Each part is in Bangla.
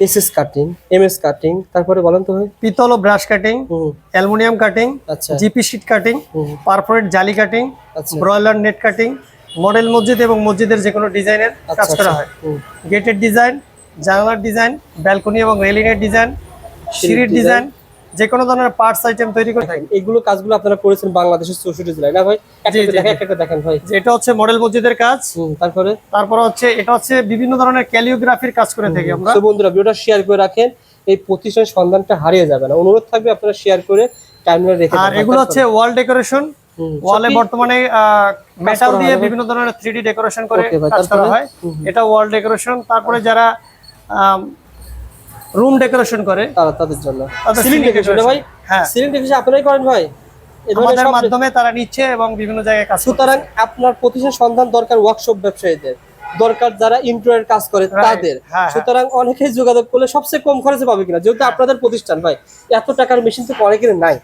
এসএস কাটিং এমএস কাটিং তারপরে বলেন তো ভাই। পিতল ও ব্রাশ কাটিং অ্যালুমিনিয়াম কাটিং আচ্ছা। G P sheet cutting perforate জালি cutting broiler net cutting model মসজিদ এবং মসজিদের যে কোনো ডিজাইনের কাজ করা আচ্ছা। হয়। গেটের ডিজাইন জানালার ডিজাইন ব্যালকনি এবং রেলিংয়ের ডিজাইন সিঁড়ির ডিজাইন যে কোনো ধরনের পার্টস আইটেম তৈরি করে থাকি এইগুলো কাজগুলো আপনারা করেছেন বাংলাদেশের চৌষট্টি জেলায়। না ভাই? একটা দেখেন ভাই। যে এটা হচ্ছে মডেল মসজিদের কাজ। তারপরে? তারপর হচ্ছে এটা হচ্ছে বিভিন্ন ধরনের ক্যালিওগ্রাফির কাজ করে থাকি আমরা। বন্ধুরা ভিডিওটা শেয়ার করে রাখেন। এই প্রতিষ্ঠানের সন্ধানটা হারিয়ে যাবে না। অনুরোধ থাকবে আপনারা শেয়ার করে টাইমলাইন রেখে আর এগুলো হচ্ছে ওয়াল ডেকোরেশন ওয়ালে? বর্তমানে মেটাল দিয়ে বিভিন্ন ধরনের থ্রি ডেকোরেশন করে কাজ করা হয়। এটা ওয়াল ডেকোরেশন তারপরে যারা রুম ডেকোরেশন করে। তারা তাদের জন্য। Ceiling decoration. ভাই? হ্যাঁ। সিলিং ডেকোরেশন আপনারাই করেন ভাই। আমাদের মাধ্যমে তারা নিচ্ছে এবং বিভিন্ন জায়গায় কাজ সুতরাং আপনার প্রতিষ্ঠান সন্ধান দরকার ওয়ার্কশপ ব্যবসায়ীদের। দরকার যারা ইন্টারিয়র কাজ করে তাদের। হ্যাঁ, হ্যাঁ। সুতরাং অনেকেই যোগাযোগ করলে সবচেয়ে কম খরচে পাবে কিনা। যেহেতু আপনাদের প্রতিষ্ঠান ভাই এত টাকার মেশিন তো অনেকের নাই।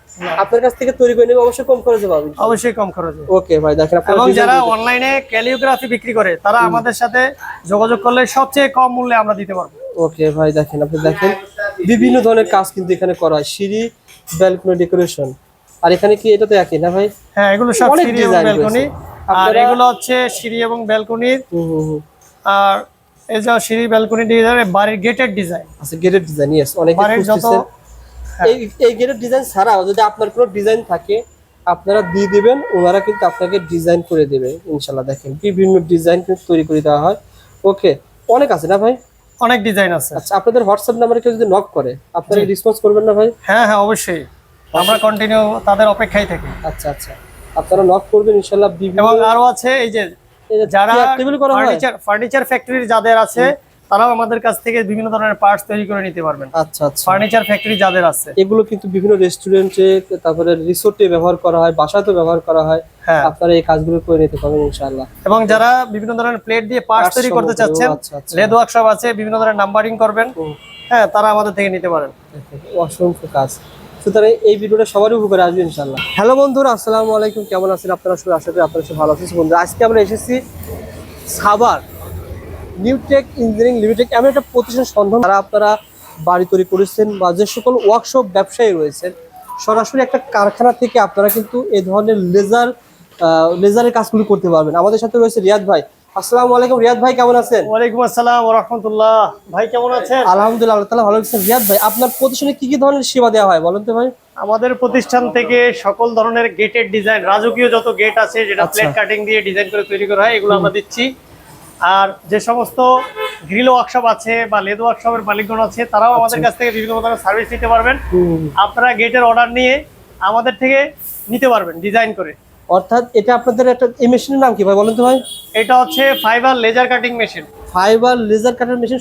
আপনার কাছ থেকে তৈরি করে নেবে অবশ্যই কম খরচে পাবেন অবশ্যই কম খরচে। ওকে ভাই দেখেন আপনারা এবং যারা অনলাইনে ক্যালিওগ্রাফি বিক্রি করে তারা আমাদের সাথে যোগাযোগ করলে সবচেয়ে কম মূল্যে আমরা দিতে পারব। ওকে ভাই দেখেন আপনি দেখেন। বিভিন্ন ধরনের কাজ কিন্তু এখানে করা হয়। সিঁড়ি ব্যালকনি ডেকোরেশন আর এখানে কি এটা তো একই না ভাই? হ্যাঁ এগুলো সব সিঁড়ি এবং ব্যালকনি আর এগুলো হচ্ছে সিঁড়ি এবং ব্যালকনির হুম আর এই যে সিঁড়ি ব্যালকনি ডিজাইন বাড়ির গেটের ডিজাইন আচ্ছা গেটের ডিজাইন ইয়েস অনেকে খুঁজতেছেন। এই এই গেটের ডিজাইন ছাড়াও যদি আপনার কোনো ডিজাইন থাকে আপনারা দিয়ে দিবেন ওনারা কিন্তু আপনাকে ডিজাইন করে দেবে। ইনশাল্লাহ দেখেন বিভিন্ন ডিজাইন কিন্তু তৈরি করে দেওয়া হয়। ওকে অনেক আছে না ভাই? অনেক ডিজাইন আছে। আচ্ছা আপনাদের হোয়াটসঅ্যাপ নাম্বারে কেউ যদি নক করে আপনারা রেসপন্স করবেন না ভাই? হ্যাঁ হ্যাঁ অবশ্যই। আমরা কন্টিনিউ তাদের অপেক্ষায় থাকি। আচ্ছা আচ্ছা। আপনারা নক করবেন ইনশাআল্লাহ এবং আরও আছে এই যে যারা করা হয়? ফার্নিচার ফার্নিচার ফ্যাক্টরির যাদের আছে তারাও আমাদের কাছ থেকে বিভিন্ন ধরনের পার্টস তৈরি করে নিতে পারবেন। আচ্ছা আচ্ছা। ফার্নিচার ফ্যাক্টরি যাদের আছে। এগুলো কিন্তু বিভিন্ন রেস্টুরেন্টে তারপরে রিসোর্টে ব্যবহার করা হয় বাসাতেও ব্যবহার করা হয়। হ্যাঁ। আপনারা এই কাজগুলো করে নিতে পারবেন ইনশাআল্লাহ। এবং যারা বিভিন্ন ধরনের প্লেট দিয়ে পার্টস তৈরি করতে চাচ্ছেন আচ্ছা, আচ্ছা। লেদ ওয়ার্কশপ আছে বিভিন্ন ধরনের নাম্বারিং করবেন। হ্যাঁ তারা আমাদের থেকে নিতে পারেন। অসংখ্য কাজ। সুতরাং এই ভিডিওটা সবারই উপকারে আসবে ইনশাল্লাহ হ্যালো বন্ধুরা আসসালামু আলাইকুম। কেমন আছেন আপনারা সবাই? আশা করি আপনারা সবাই ভালো আছেন। বন্ধুরা আজকে আমরা এসেছি সাবার নিউটেক ইঞ্জিনিয়ারিং লিমিটেড এমন একটা প্রতিষ্ঠান সন্ধান তারা আপনারা বাড়ি তৈরি করেছেন বা যে সকল ওয়ার্কশপ ব্যবসায়ী রয়েছেন সরাসরি একটা কারখানা থেকে আপনারা কিন্তু এ ধরনের লেজার লেজারের কাজগুলো করতে পারবেন। আমাদের সাথে রয়েছে রিয়াদ ভাই। আসসালামু আলাইকুম রিয়াদ ভাই কেমন আছেন? ওয়ালাইকুম আসসালাম ওয়া রাহমাতুল্লাহ। ভাই কেমন আছেন? আলহামদুলিল্লাহ আল্লাহ তাআলা ভালো আছেন। রিয়াদ ভাই আপনার প্রতিষ্ঠানে কি কি ধরনের সেবা দেওয়া হয় বলেন তো ভাই? আমাদের প্রতিষ্ঠান থেকে সকল ধরনের গেটের ডিজাইন রাজকীয় যত গেট আছে যেটা আচ্ছা। প্লেট কাটিং দিয়ে ডিজাইন করে তৈরি করা হয় এগুলো আমরা দিচ্ছি। আর যে সমস্ত গ্রিল ওয়ার্কশপ আছে বা লেদ ওয়ার্কশপের মালিকগণ আছে তারাও আচ্ছা। আমাদের কাছ থেকে বিভিন্ন ধরনের সার্ভিস নিতে পারবেন। আপনারা গেটের অর্ডার নিয়ে আমাদের থেকে নিতে পারবেন ডিজাইন করে। অর্থাৎ এটা আপনাদের একটা এই মেশিনের নাম কি ভাই বলেন তো ভাই? এটা হচ্ছে fibre laser cutting machine fibre laser cutter machine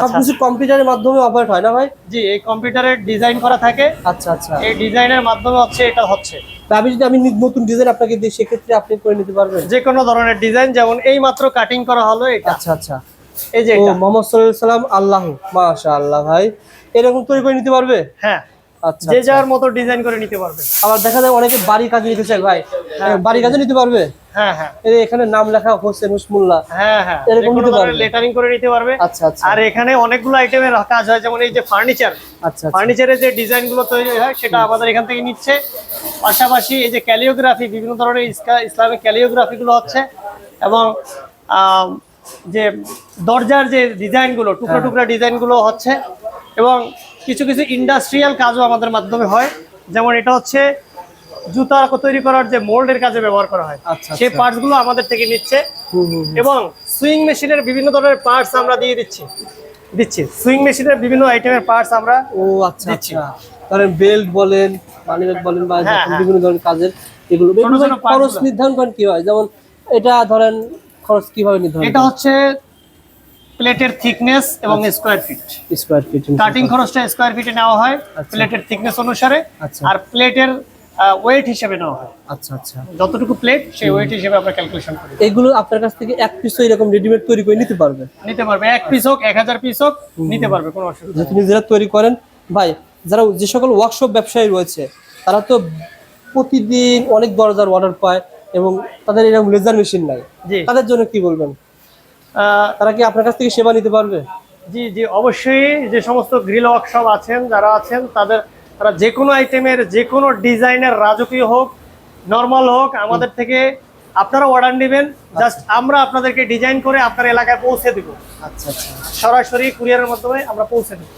সবকিছু কম্পিউটারের মাধ্যমে অপারেট হয় না ভাই? জি এই কম্পিউটারের ডিজাইন করা থাকে। আচ্ছা আচ্ছা। এই ডিজাইনের মাধ্যমে হচ্ছে এটা হচ্ছে। আমি যদি আমি নতুন ডিজাইন আপনাকে দিই সেক্ষেত্রে আপনি করে নিতে পারবেন। যে কোনো ধরনের ডিজাইন যেমন এই মাত্র কাটিং করা হলো এটা। আচ্ছা আচ্ছা। এই যে এটা। মোহাম্মদ সাল্লাল্লাহু সাল্লাম আল্লাহ মাশাআল্লাহ ভাই। এরকম তৈরি করে নিতে পারবে? হ্যাঁ। আচ্ছা যে আচ্ছা। যার মতো ডিজাইন করে নিতে পারবে। আবার দেখা যায় অনেকে বাড়ি কাজে নিতে চায় ভাই। বাড়ি কাজে নিতে পারবে? হ্যাঁ হ্যাঁ। এখানে নাম লেখা হোসেন হুসমুল্লাহ হ্যাঁ হ্যাঁ। এরকম নিতে পারবে? লেটারিং করে নিতে পারবে। আচ্ছা আচ্ছা। আর এখানে অনেকগুলো আইটেমের কাজ হয় যেমন এই যে ফার্নিচার আচ্ছা আচ্ছা। ফার্নিচারের যে ডিজাইনগুলো তৈরি হয় সেটা আমাদের এখান থেকে নিচ্ছে। পাশাপাশি এই যে ক্যালিওগ্রাফি বিভিন্ন ধরনের ইসকা- ইসলামিক ক্যালিওগ্রাফি গুলো হচ্ছে। এবং যে দরজার যে ডিজাইনগুলো হ্যাঁ। টুকরো টুকরা ডিজাইনগুলো হচ্ছে। এবং কিছু কিছু ইন্ডাস্ট্রিয়াল কাজও আমাদের মাধ্যমে হয়। যেমন এটা হচ্ছে জুতা তৈরি করার যে মোল্ডের কাজে ব্যবহার করা হয় আচ্ছা, সেই আচ্ছা। পার্টসগুলো আমাদের থেকে নিচ্ছে। এবং সুইং মেশিনের বিভিন্ন ধরনের পার্টস আমরা দিয়ে দিচ্ছি। দিচ্ছি। সুইং মেশিনের বিভিন্ন আইটেমের পার্টস আমরা ও আচ্ছা দিচ্ছি। আচ্ছা। ধরেন বেল্ট বলেন মানিব্যাগ বলেন বা হ্যাঁ, হ্যাঁ। বিভিন্ন ধরনের কাজের এগুলো। খরচ নির্ধারণ করেন কি হয় যেমন এটা ধরেন খরচ কীভাবে নির্ধারণ এটা হচ্ছে প্লেটের থিকনেস এবং square feet square feet cutting খরচটা স্কোয়ার ফিটে নেওয়া হয় আচ্ছা। প্লেটের থিকনেস অনুসারে। আচ্ছা। আর প্লেটের ওয়েট হিসেবে নেওয়া হয়। আচ্ছা আচ্ছা। যতটুকু প্লেট সেই ওয়েট হিসেবে আমরা ক্যালকুলেশন করি। এগুলো আপনার কাছ থেকে এক পিসও এরকম রেডিমেড তৈরি করে নিতে পারবে নিতে পারবে এক পিস হোক এক হাজার পিস হোক নিতে পারবে কোনো অসুবিধা। যেহেতু নিজেরা তৈরি করেন ভাই যারা যে সকল ওয়ার্কশপ ব্যবসায়ী রয়েছে তারা তো প্রতিদিন অনেক দরজার অর্ডার পায় এবং তাদের এরকম লেজার মেশিন নাই। তাদের জন্য কি বলবেন? তারা কি আপনার কাছ থেকে সেবা নিতে পারবে? জি জি অবশ্যই যে সমস্ত গ্রিল ওয়ার্কশপ আছেন যারা আছেন তাদের তারা যে কোনো আইটেমের যে কোনো ডিজাইনের রাজকীয় হোক নর্মাল হোক আমাদের থেকে আপনারা অর্ডার নেবেন। জাস্ট আমরা আপনাদেরকে ডিজাইন করে আপনার এলাকায় পৌঁছে দেবো। আচ্ছা আচ্ছা। সরাসরি কুরিয়ারের মাধ্যমে আমরা পৌঁছে দেবো।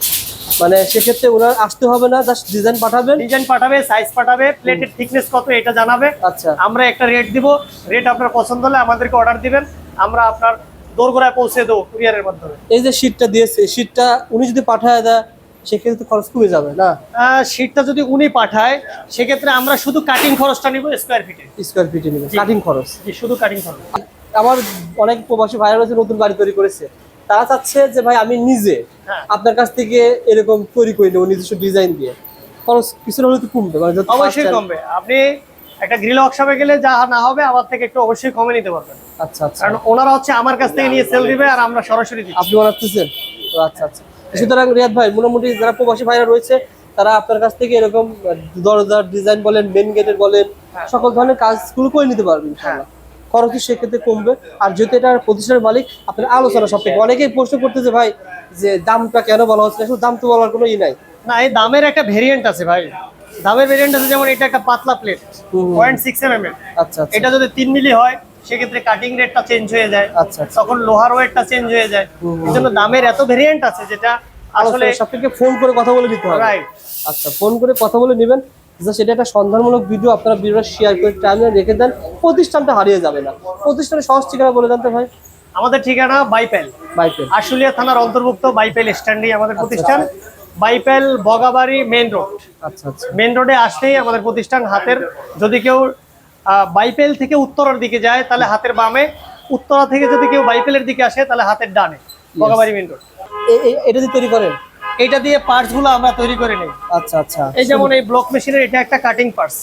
মানে সেক্ষেত্রে ওনার আসতে হবে না জাস্ট ডিজাইন পাঠাবেন? ডিজাইন পাঠাবে সাইজ পাঠাবে প্লেটের থিকনেস কত এটা জানাবে। আচ্ছা। আমরা একটা রেট দিব রেট আপনার পছন্দ হলে আমাদেরকে অর্ডার দিবেন। আমরা আপনার দোরগোড়ায় পৌঁছে দেবো কুরিয়ারের মাধ্যমে। এই যে শীটটা দিয়েছে শীটটা উনি যদি পাঠায় দেয় সেক্ষেত্রে খরচ কমে যাবে না? শীটটা যদি উনি পাঠায় সেক্ষেত্রে আমরা শুধু কাটিং খরচটা নিব স্কোয়ার ফিটে স্কোয়ার ফিটে নেবে। কাটিং খরচ? শুধু কাটিং খরচ। আমার অনেক প্রবাসী ভাইরা রয়েছে নতুন বাড়ি তৈরি করেছে। তারা চাচ্ছে যে ভাই আমি নিজে হ্যাঁ। আপনার কাছ থেকে এরকম তৈরি করে নেব নিজস্ব ডিজাইন দিয়ে। খরচ কিছু না হলে তো কমবে মানে অবশ্যই কমবে। আপনি একটা গ্রিল ওয়ার্কশপে গেলে যা না হবে আমার থেকে একটু অবশ্যই কমে নিতে পারবেন। আচ্ছা আচ্ছা। কারণ ওনারা হচ্ছে আমার কাছ থেকে নিয়ে সেল দিবে আর আমরা সরাসরি আপনি বানাচ্ছেন? আচ্ছা আচ্ছা। সুতরাং রিয়াদ ভাই মোটামুটি যারা প্রবাসী ভাইরা রয়েছে তারা আপনার কাছ থেকে এরকম দরজার ডিজাইন বলেন মেন গেটের বলেন হ্যাঁ। সকল ধরনের কাজগুলো করে নিতে পারবেন ইনশাআল্লাহ। খরচও সেক্ষেত্রে কমবে। আর যেহেতু এটা প্রতিষ্ঠানের মালিক আপনার আলোচনা সব থেকে অনেকেই প্রশ্ন করতেছে ভাই যে দামটা কেন বলা হচ্ছে? শুধু দাম তো বলার কোনো ই নাই। না এই দামের একটা ভেরিয়েন্ট আছে ভাই। দামের ভেরিয়েন্ট আছে যেমন এটা একটা পাতলা plate. Point six M M এর। আচ্ছা। এটা যদি তিন মিলি হয় সেক্ষেত্রে কাটিং রেটটা চেঞ্জ হয়ে যায়। আচ্ছা আচ্ছা। তখন লোহার ওয়েটটা চেঞ্জ হয়ে যায়। এই জন্য দামের এত ভেরিয়েন্ট আছে যেটা আসলে আসলে সবথেকে ফোন করে কথা বলে নিতে হবে। রাইট আচ্ছা ফোন করে কথা বলে নেবেন। সেটা একটা সন্ধানমূলক ভিডিও আপনারা ভিডিওটা শেয়ার করে টাইমে রেখে দেন। প্রতিষ্ঠানটা হারিয়ে যাবে না। প্রতিষ্ঠানের সহজ ঠিকানা বলে দেন তো ভাই আমাদের ঠিকানা বাইপেল। বাইপেল। আশুলিয়া থানার অন্তর্ভুক্ত বাইপেল স্ট্যান্ডে আমাদের প্রতিষ্ঠান। Baipail Bogabari main road. আচ্ছা আচ্ছা। মেন রোডে আসলেই আমাদের প্রতিষ্ঠান হাতের। যদি কেউ বাইপেল থেকে উত্তরার দিকে যায় তাহলে হাতের বামে। উত্তরা থেকে যদি কেউ বাইপেলের দিকে আসে তাহলে হাতের ডানে বগাবাড়ি মেন রোড। এটা দিয়ে তৈরি করেন? এটা দিয়ে পার্টসগুলো আমরা তৈরি করে নিই। আচ্ছা আচ্ছা। এই যেমন এই ব্লক মেশিনের এটা একটা কাটিং পার্টস।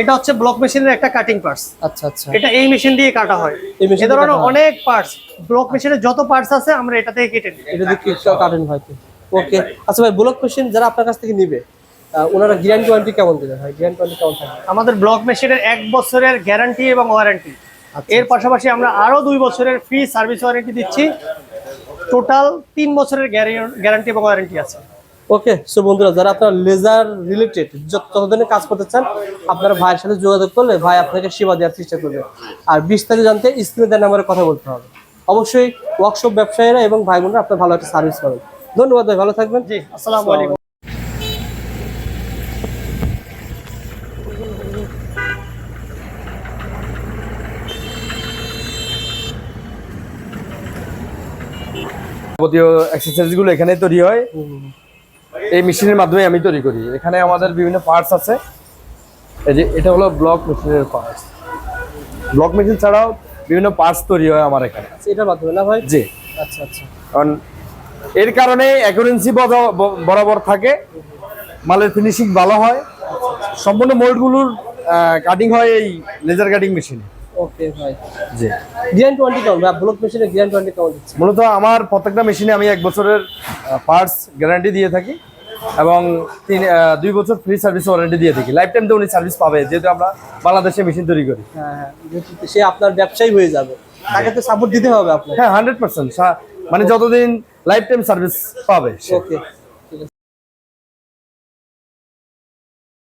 এটা হচ্ছে ব্লক মেশিনের একটা কাটিং পার্টস আচ্ছা আচ্ছা। এটা এই মেশিন দিয়ে কাটা হয়। এই মেশিন ধরনের অনেক পার্টস ব্লক মেশিনের যত পার্টস আছে আমরা এটা থেকে কেটে নিই। এটা দিয়ে কি কাটেন হয়তো। ওকে আচ্ছা ভাই ব্লক মেশিন যারা আপনার কাছ থেকে নিবে ওনারা গ্যারান্টি ওয়ারেন্টি কেমন দেবে ভাই? গ্যারান্টি ওয়ারেন্টি কেমন থাকবে? আমাদের ব্লক মেশিনের এক বছরের গ্যারান্টি এবং ওয়ারেন্টি আচ্ছা। এর পাশাপাশি আমরা আরও দুই বছরের ফ্রি সার্ভিস ওয়ারেন্টি দিচ্ছি। টোটাল তিন বছরের গ্যারান্টি এবং ওয়ারেন্টি আছে। ওকে সো বন্ধুরা যারা আপনারা লেজার রিলেটেড যত ধরনের কাজ করতে চান আপনারা ভাইয়ের সাথে যোগাযোগ করলে ভাই আপনাকে সেবা দেওয়ার চেষ্টা করবে। আর বিস্তারিত জানতে স্ক্রিনে দেওয়ার নাম্বারে কথা বলতে হবে। অবশ্যই ওয়ার্কশপ ব্যবসায়ীরা এবং ভাই বোনরা আপনার ভালো একটা সার্ভিস পাবেন। ধন্যবাদ ভাই ভালো থাকবেন। জি আসসালামু আলাইকুম। যাবতীয় এক্সারসাইজগুলো এখানে তৈরি হয়। এই মেশিনের মাধ্যমে আমি তৈরি করি। এখানে আমাদের বিভিন্ন পার্টস আছে। এই যে এটা হলো ব্লক মেশিনের পার্টস ব্লক মেশিন ছাড়াও বিভিন্ন পার্টস তৈরি হয় আমার এখানে। আচ্ছা, এটার মাধ্যমে না ভাই? জি। আচ্ছা আচ্ছা। কারণ এর কারণে অ্যাকুরেন্সি বরাবর থাকে। মালের ফিনিশিং ভালো হয়। সম্পূর্ণ মোল্ডগুলোর কাটিং হয় এই লেজার কাটিং মেশিনে ওকে ভাই। জি। গ্যারান্টি ওয়ারেন্টি কেমন ভাই ব্লক মেশিনের গ্যারান্টি ওয়ারেন্টি কেমন দিচ্ছে মূলত আমার প্রত্যেকটা মেশিনে আমি এক বছরের পার্টস গ্যারান্টি দিয়ে থাকি এবং তিন দুই বছর ফ্রি সার্ভিস ওয়ারেন্টি দিয়ে থাকি। লাইফ টাইম তো উনি সার্ভিস পাবে যেহেতু আমরা বাংলাদেশে মেশিন তৈরি করি। হ্যাঁ হ্যাঁ সে আপনার ব্যবসায়ী হয়ে যাবে। তাকে তো সাপোর্ট দিতে হবে আপনাকে। হ্যাঁ হান্ড্রেড পার্সেন্ট মানে যতদিন লাইফ টাইম সার্ভিস পাবে। ওকে